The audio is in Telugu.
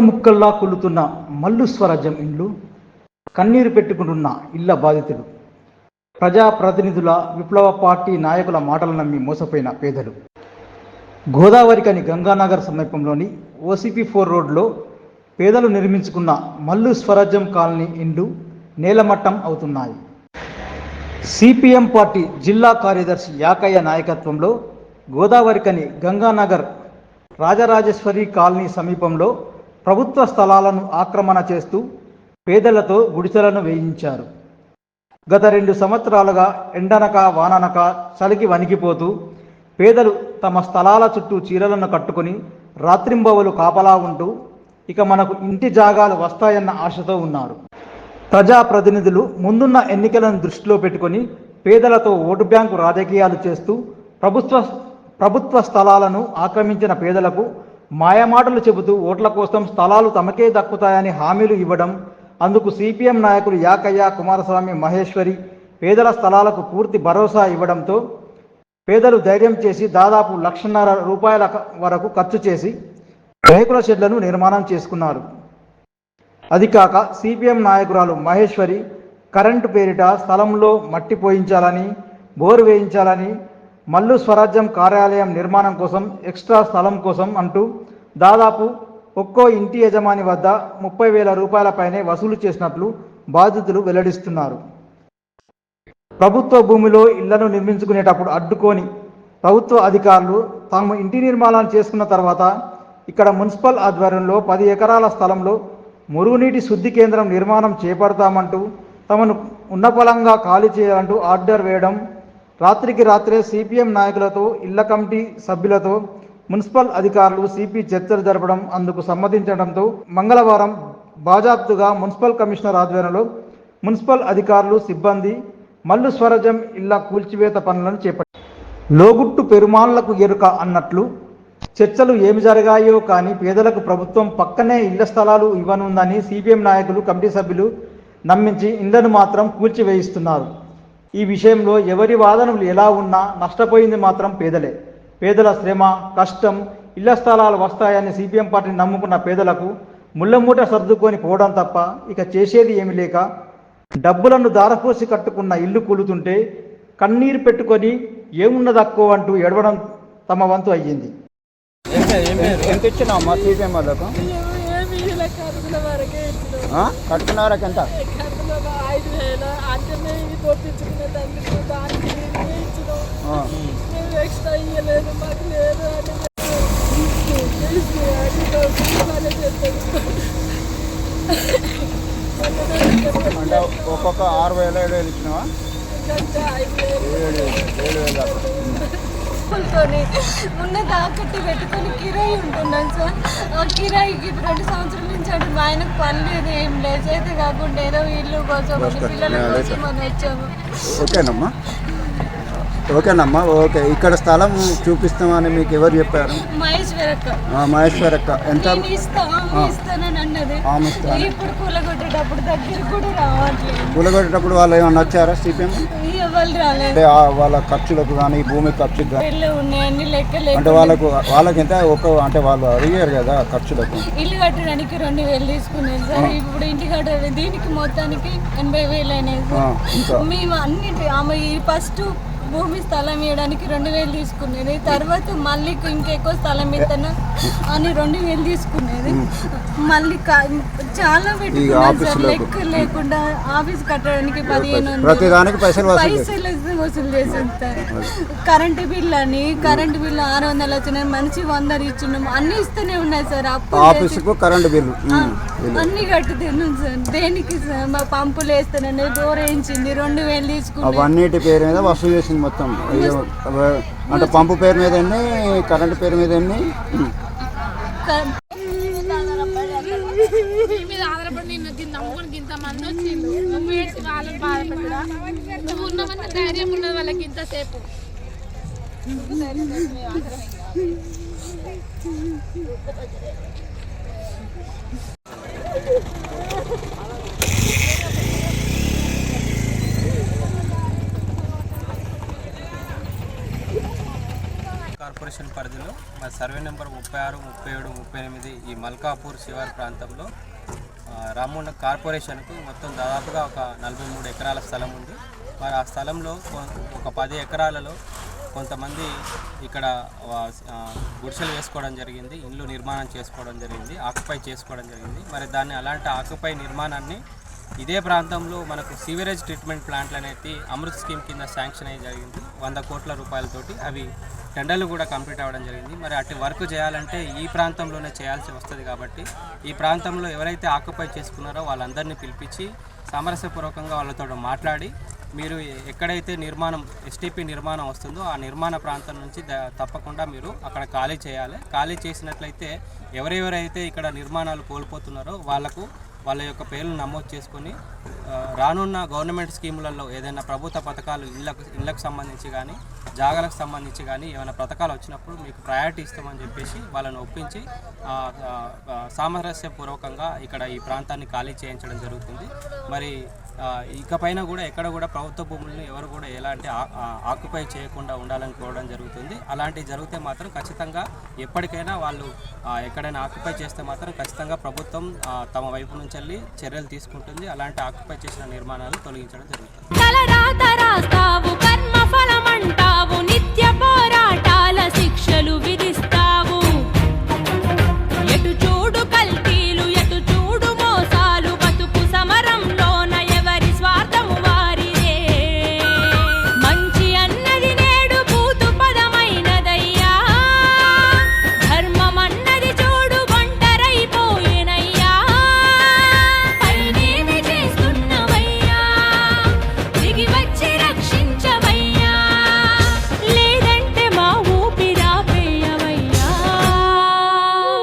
ముక్కల్లా కొలుతున్న మల్లు స్వరాజ్యం ఇండ్లు కన్నీరు పెట్టుకుంటున్న ఇళ్ళ బాధితులు ప్రజాప్రతినిధుల విప్లవ పార్టీ నాయకుల మాటలు నమ్మి మోసపోయిన పేదలు. గోదావరికని గంగానగర్ సమీపంలోని ఓసిపి ఫోర్ రోడ్లో పేదలు నిర్మించుకున్న మల్లు స్వరాజ్యం కాలనీ ఇండ్లు నేలమట్టం అవుతున్నాయి. సిపిఎం పార్టీ జిల్లా కార్యదర్శి యాకయ్య నాయకత్వంలో గోదావరికని గంగానగర్ రాజరాజేశ్వరి కాలనీ సమీపంలో ప్రభుత్వ స్థలాలను ఆక్రమణ చేస్తూ పేదలతో గుడిసెలను వేయించారు. గత రెండు సంవత్సరాలుగా ఎండనక వాననక చలికి వణికిపోతూ పేదలు తమ స్థలాల చుట్టూ చీరలను కట్టుకొని రాత్రింబవలు కాపలా ఉంటూ ఇక మనకు ఇంటి జాగాలు వస్తాయన్న ఆశతో ఉన్నారు. ప్రజాప్రతినిధులు ముందున్న ఎన్నికలను దృష్టిలో పెట్టుకొని పేదలతో ఓటు బ్యాంకు రాజకీయాలు చేస్తూ ప్రభుత్వ ప్రభుత్వ స్థలాలను ఆక్రమించిన పేదలకు మాయమాటలు చెబుతూ ఓట్ల కోసం స్థలాలు తమకే దక్కుతాయని హామీలు ఇవ్వడం అందుకు సిపిఎం నాయకులు యాకయ్య కుమారస్వామి మహేశ్వరి పేదల స్థలాలకు పూర్తి భరోసా ఇవ్వడంతో పేదలు ధైర్యం చేసి దాదాపు లక్షన్నర రూపాయల వరకు ఖర్చు చేసి రేకుల షెడ్లను నిర్మాణం చేసుకున్నారు. అది కాక సిపిఎం నాయకురాలు మహేశ్వరి కరెంటు పేరిట స్థలంలో మట్టి పోయించాలని బోరు వేయించాలని మల్లు స్వరాజ్యం కార్యాలయం నిర్మాణం కోసం ఎక్స్ట్రా స్థలం కోసం అంటూ దాదాపు ఒక్కో ఇంటి యజమాని వద్ద ముప్పై వేల రూపాయలపైనే వసూలు చేసినట్లు బాధితులు వెల్లడిస్తున్నారు. ప్రభుత్వ భూమిలో ఇళ్ళను నిర్మించుకునేటప్పుడు అడ్డుకొని ప్రభుత్వ అధికారులు తాము ఇంటి నిర్మాణాలు చేసుకున్న తర్వాత ఇక్కడ మున్సిపల్ ఆధ్వర్యంలో పది ఎకరాల స్థలంలో మురుగునీటి శుద్ధి కేంద్రం నిర్మాణం చేపడతామంటూ తమను ఉన్నపలంగా ఖాళీ చేయాలంటూ ఆర్డర్ వేయడం రాత్రికి రాత్రే సిపిఎం నాయకులతో ఇళ్ళ కమిటీ సభ్యులతో మున్సిపల్ అధికారులు సిపి చర్చలు జరపడం అందుకు సమ్మతించడంతో మంగళవారం బాజాప్తుగా మున్సిపల్ కమిషనర్ ఆధ్వర్యంలో మున్సిపల్ అధికారులు సిబ్బంది మల్లు స్వరజం ఇళ్ళ కూల్చివేత పనులను చేపట్టారు. లోగుట్టు పెరుమాళ్ళకు ఎరుక అన్నట్లు చర్చలు ఏమి జరిగాయో కానీ పేదలకు ప్రభుత్వం పక్కనే ఇళ్ళ స్థలాలు ఇవ్వనుందని సిపిఎం నాయకులు కమిటీ సభ్యులు నమ్మించి ఇళ్ళను మాత్రం కూల్చివేయిస్తున్నారు. ఈ విషయంలో ఎవరి వాదనలు ఎలా ఉన్నా నష్టపోయింది మాత్రం పేదలే. పేదల శ్రమ కష్టం ఇళ్ళ స్థలాలు వస్తాయని సిపిఎం పార్టీని నమ్ముకున్న పేదలకు ముళ్ళమూట సర్దుకొని పోవడం తప్ప ఇక చేసేది ఏమి లేక డబ్బులను దారపోసి కట్టుకున్న ఇల్లు కూలుతుంటే కన్నీరు పెట్టుకొని ఏమున్నదక్కో అంటూ ఎడవడం తమ వంతు అయ్యింది. ఎంత ఇచ్చినావు మా సిపిఎం వాళ్ళకు? కట్టుకున్న ఐదు వేలు. అంటే మేము ఇది కొట్టించుకునే దానికి దానికి ఇచ్చినాం. మేము ఎక్స్ట్రా ఇవ్వలేదు మాకు లేదు అని అంటే ఒక్కొక్క ఆరు వేలు ఏడు వేలు ఇచ్చినావా? ఏడు వేలు ఏడు వేలు. తోని ఉన్న తాకట్టు పెట్టుకొని కిరాయి ఉంటున్నాను సార్. ఆ కిరాయికి రెండు సంవత్సరాల నుంచి అటు మా ఆయనకు పని లేదు ఏం లేదు. చేత కాకుండా ఏదో ఇల్లు కోసం పిల్లల కోసం అని వచ్చాము. ఓకేనమ్మా. ఓకేనమ్మా ఓకే. ఇక్కడ స్థలం చూపిస్తామని మీకు ఎవరు చెప్పారు? మహేశ్వరక్క. ఎంత? కూలగొట్టేటప్పుడు వాళ్ళు ఏమన్నా వచ్చారా సిపిఎం? అంటే వాళ్ళ ఖర్చులకు కానీ భూమి ఖర్చుకు కానీ అంటే వాళ్ళకు వాళ్ళకి ఎంత ఒక అంటే వాళ్ళు అడిగారు కదా ఖర్చులకు. ఇల్లు కట్టడానికి రెండు వేలు తీసుకునేది సార్. ఇప్పుడు ఇంటి కట్టాలి దీనికి మొత్తానికి ఎనభై వేలు ఇంకా. మేము అన్నిటి ఆమె ఫస్ట్ భూమి స్థలం ఇవ్వడానికి రెండు వేలు తీసుకునేది. తర్వాత మళ్ళీ ఇంకెక్కువ స్థలం ఇస్తాను అని రెండు వేలు తీసుకునేది. మళ్ళీ చాలా పెట్టుకున్నాను. లెక్క లేకుండా ఆఫీస్ కట్టడానికి పదిహేను పైసలు వసూలు సార్. కరెంటు బిల్ అని కరెంటు బిల్లు ఆరు వందలు వచ్చినాయి. మంచి వందలు ఇచ్చినాము అన్ని ఇస్తూనే ఉన్నాయి సార్. అప్పు ఆఫీసుకు కరెంటు బిల్లు. అన్ని కట్టి తిన్నాం సార్. దేనికి సార్? మా పంపులు వేస్తానని డోర్ వేయించింది రెండు వేలు తీసుకున్నాం. అవన్నిటి పేరు మీద వసూలు చేసింది మొత్తం. అంటే పంపు పేరు మీద ఎన్ని కరెంటు పేరు మీద ఎన్ని? ఉమ్. మీ మీద ఆధారపడి నిన్ను దీన్ని నమ్ముకొని ఇంత మంది వచ్చిండు నువ్వు ఏడ్చి వాళ్ళని బాధపెట్టడా నువ్వు ఉన్నవన్న ధైర్యం ఉన్నది వాళ్ళకి ఇంతసేపు కార్పొరేషన్ పరిధిలో మరి సర్వే నెంబర్ ముప్పై ఆరు ముప్పై ఏడు ముప్పై ఎనిమిది ఈ మల్కాపూర్ శివారు ప్రాంతంలో ఆ, రామగుండ కార్పొరేషన్కు మొత్తం దాదాపుగా ఒక నలభై మూడు ఎకరాల స్థలం ఉంది. మరి ఆ స్థలంలో ఒక పది ఎకరాలలో కొంతమంది ఇక్కడ గుడిసెలు వేసుకోవడం జరిగింది ఇండ్లు నిర్మాణం చేసుకోవడం జరిగింది ఆకుపై చేసుకోవడం జరిగింది. మరి దాన్ని అలాంటి ఆకుపై నిర్మాణాన్ని ఇదే ప్రాంతంలో మనకు సీవరేజ్ ట్రీట్మెంట్ ప్లాంట్లు అనేది అమృత్ స్కీమ్ కింద శాంక్షన్ అయ్యి జరిగింది. వంద కోట్ల రూపాయలతోటి అవి టెండర్లు కూడా కంప్లీట్ అవ్వడం జరిగింది. మరి అటు వర్క్ చేయాలంటే ఈ ప్రాంతంలోనే చేయాల్సి వస్తుంది కాబట్టి ఈ ప్రాంతంలో ఎవరైతే ఆక్యుపై చేసుకున్నారో వాళ్ళందరినీ పిలిపించి సామరస్యపూర్వకంగా వాళ్ళతో మాట్లాడి మీరు ఎక్కడైతే నిర్మాణం ఎస్టీపీ నిర్మాణం వస్తుందో ఆ నిర్మాణ ప్రాంతం నుంచి తప్పకుండా మీరు అక్కడ ఖాళీ చేయాలి. ఖాళీ చేసినట్లయితే ఎవరెవరైతే ఇక్కడ నిర్మాణాలు కోల్పోతున్నారో వాళ్ళకు వాళ్ళ యొక్క పేర్లు నమోదు చేసుకొని రానున్న గవర్నమెంట్ స్కీములలో ఏదైనా ప్రభుత్వ పథకాలు ఇళ్ళకు ఇళ్ళకు సంబంధించి కానీ జాగాలకు సంబంధించి కానీ ఏమైనా పథకాలు వచ్చినప్పుడు మీకు ప్రయారిటీ ఇస్తామని చెప్పేసి వాళ్ళని ఒప్పించి సామరస్యపూర్వకంగా ఇక్కడ ఈ ప్రాంతాన్ని ఖాళీ చేయించడం జరుగుతుంది. మరి ఇకపైన కూడా ఎక్కడ కూడా ప్రభుత్వ భూములను ఎవరు కూడా ఎలాంటి ఆ- ఆక్యుపై చేయకుండా ఉండాలని కోరడం జరుగుతుంది. అలాంటివి జరిగితే మాత్రం ఖచ్చితంగా ఎప్పటికైనా వాళ్ళు ఎక్కడైనా ఆక్యుపై చేస్తే మాత్రం ఖచ్చితంగా ప్రభుత్వం తమ వైపు నుంచి చల్లి చర్యలు తీసుకుంటుంది. అలాంటి ఆక్యుపై చేసిన నిర్మాణాలు తొలగించడం జరుగుతుంది. నిత్య పోరాటాల శిక్షలు విధిస్తారు